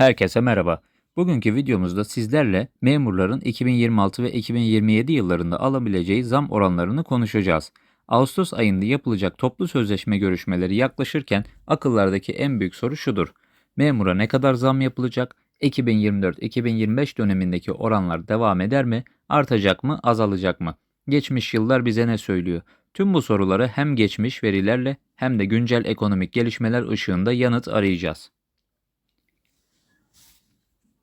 Herkese merhaba. Bugünkü videomuzda sizlerle memurların 2026 ve 2027 yıllarında alabileceği zam oranlarını konuşacağız. Ağustos ayında yapılacak toplu sözleşme görüşmeleri yaklaşırken akıllardaki en büyük soru şudur. Memura ne kadar zam yapılacak? 2024-2025 dönemindeki oranlar devam eder mi? Artacak mı? Azalacak mı? Geçmiş yıllar bize ne söylüyor? Tüm bu soruları hem geçmiş verilerle hem de güncel ekonomik gelişmeler ışığında yanıt arayacağız.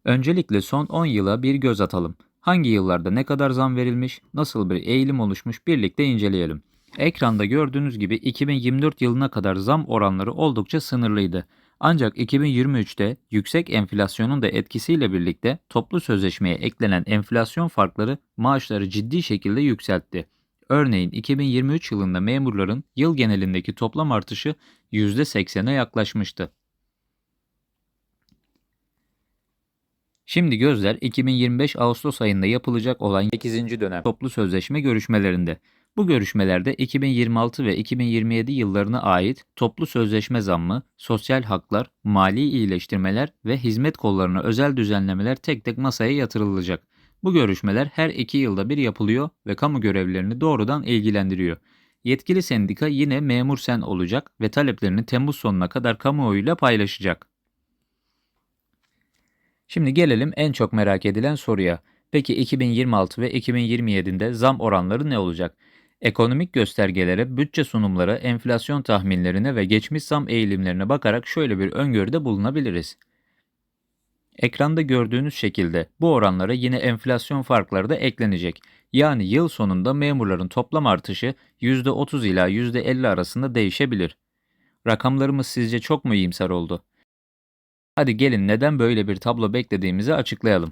Öncelikle son 10 yıla bir göz atalım. Hangi yıllarda ne kadar zam verilmiş, nasıl bir eğilim oluşmuş birlikte inceleyelim. Ekranda gördüğünüz gibi 2024 yılına kadar zam oranları oldukça sınırlıydı. Ancak 2023'te yüksek enflasyonun da etkisiyle birlikte toplu sözleşmeye eklenen enflasyon farkları maaşları ciddi şekilde yükseltti. Örneğin 2023 yılında memurların yıl genelindeki toplam artışı %80'e yaklaşmıştı. Şimdi gözler 2025 Ağustos ayında yapılacak olan 8. dönem toplu sözleşme görüşmelerinde. Bu görüşmelerde 2026 ve 2027 yıllarına ait toplu sözleşme zammı, sosyal haklar, mali iyileştirmeler ve hizmet kollarına özel düzenlemeler tek tek masaya yatırılacak. Bu görüşmeler her iki yılda bir yapılıyor ve kamu görevlilerini doğrudan ilgilendiriyor. Yetkili sendika yine memur sen olacak ve taleplerini Temmuz sonuna kadar kamuoyuyla paylaşacak. Şimdi gelelim en çok merak edilen soruya. Peki 2026 ve 2027'de zam oranları ne olacak? Ekonomik göstergelere, bütçe sunumlara, enflasyon tahminlerine ve geçmiş zam eğilimlerine bakarak şöyle bir öngörüde bulunabiliriz. Ekranda gördüğünüz şekilde bu oranlara yine enflasyon farkları da eklenecek. Yani yıl sonunda memurların toplam artışı %30 ila %50 arasında değişebilir. Rakamlarımız sizce çok mu iyimser oldu? Hadi gelin neden böyle bir tablo beklediğimizi açıklayalım.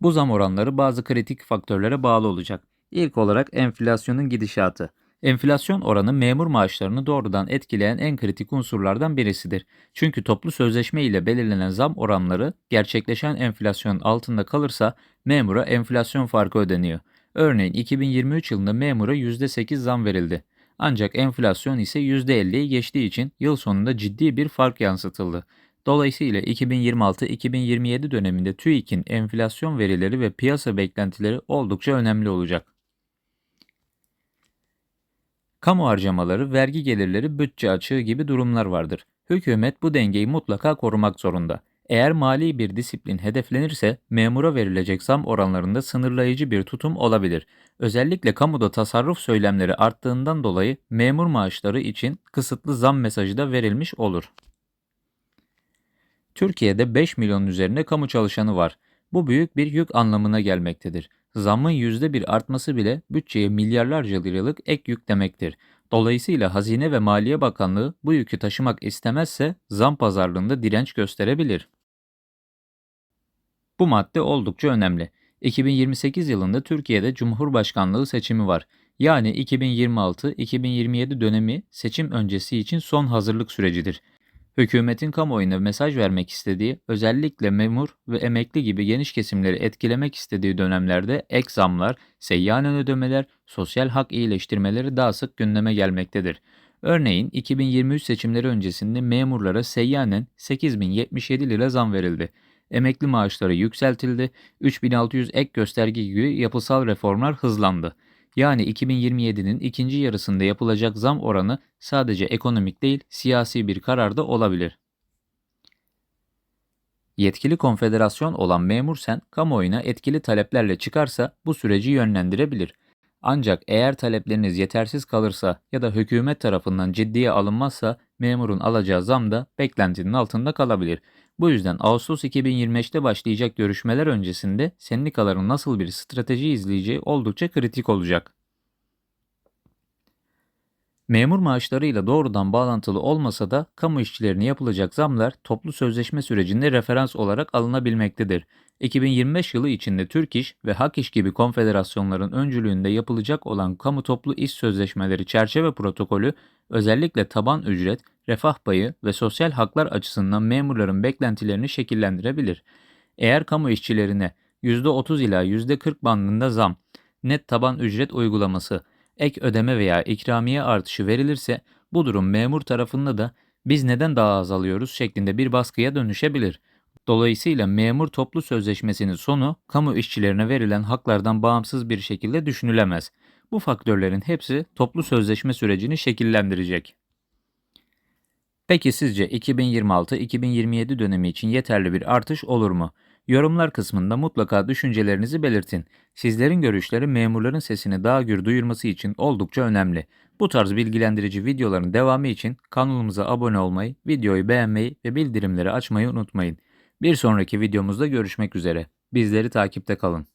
Bu zam oranları bazı kritik faktörlere bağlı olacak. İlk olarak enflasyonun gidişatı. Enflasyon oranı memur maaşlarını doğrudan etkileyen en kritik unsurlardan birisidir. Çünkü toplu sözleşme ile belirlenen zam oranları gerçekleşen enflasyonun altında kalırsa memura enflasyon farkı ödeniyor. Örneğin 2023 yılında memura %8 zam verildi. Ancak enflasyon ise %50'yi geçtiği için yıl sonunda ciddi bir fark yansıtıldı. Dolayısıyla 2026-2027 döneminde TÜİK'in enflasyon verileri ve piyasa beklentileri oldukça önemli olacak. Kamu harcamaları, vergi gelirleri, bütçe açığı gibi durumlar vardır. Hükümet bu dengeyi mutlaka korumak zorunda. Eğer mali bir disiplin hedeflenirse memura verilecek zam oranlarında sınırlayıcı bir tutum olabilir. Özellikle kamuda tasarruf söylemleri arttığından dolayı memur maaşları için kısıtlı zam mesajı da verilmiş olur. Türkiye'de 5 milyon üzerinde kamu çalışanı var. Bu büyük bir yük anlamına gelmektedir. Zammın %1 artması bile bütçeye milyarlarca liralık ek yük demektir. Dolayısıyla Hazine ve Maliye Bakanlığı bu yükü taşımak istemezse zam pazarlığında direnç gösterebilir. Bu madde oldukça önemli. 2028 yılında Türkiye'de Cumhurbaşkanlığı seçimi var. Yani 2026-2027 dönemi seçim öncesi için son hazırlık sürecidir. Hükümetin kamuoyuna mesaj vermek istediği, özellikle memur ve emekli gibi geniş kesimleri etkilemek istediği dönemlerde ek zamlar, seyyanen ödemeler, sosyal hak iyileştirmeleri daha sık gündeme gelmektedir. Örneğin 2023 seçimleri öncesinde memurlara seyyanen 8077 lira zam verildi. Emekli maaşları yükseltildi, 3600 ek gösterge gibi yapısal reformlar hızlandı. Yani 2027'nin ikinci yarısında yapılacak zam oranı sadece ekonomik değil, siyasi bir karar da olabilir. Yetkili konfederasyon olan memur sen kamuoyuna etkili taleplerle çıkarsa bu süreci yönlendirebilir. Ancak eğer talepleriniz yetersiz kalırsa ya da hükümet tarafından ciddiye alınmazsa memurun alacağı zam da beklentinin altında kalabilir. Bu yüzden Ağustos 2025'te başlayacak görüşmeler öncesinde sendikaların nasıl bir strateji izleyeceği oldukça kritik olacak. Memur maaşlarıyla doğrudan bağlantılı olmasa da kamu işçilerine yapılacak zamlar toplu sözleşme sürecinde referans olarak alınabilmektedir. 2025 yılı içinde Türk İş ve Hak İş gibi konfederasyonların öncülüğünde yapılacak olan kamu toplu iş sözleşmeleri çerçeve protokolü özellikle taban ücret, refah payı ve sosyal haklar açısından memurların beklentilerini şekillendirebilir. Eğer kamu işçilerine %30 ila %40 bandında zam, net taban ücret uygulaması, ek ödeme veya ikramiye artışı verilirse bu durum memur tarafında da Biz neden daha az alıyoruz şeklinde bir baskıya dönüşebilir. Dolayısıyla memur toplu sözleşmesinin sonu kamu işçilerine verilen haklardan bağımsız bir şekilde düşünülemez. Bu faktörlerin hepsi toplu sözleşme sürecini şekillendirecek. Peki sizce 2026-2027 dönemi için yeterli bir artış olur mu? Yorumlar kısmında mutlaka düşüncelerinizi belirtin. Sizlerin görüşleri memurların sesini daha gür duyurması için oldukça önemli. Bu tarz bilgilendirici videoların devamı için kanalımıza abone olmayı, videoyu beğenmeyi ve bildirimleri açmayı unutmayın. Bir sonraki videomuzda görüşmek üzere. Bizleri takipte kalın.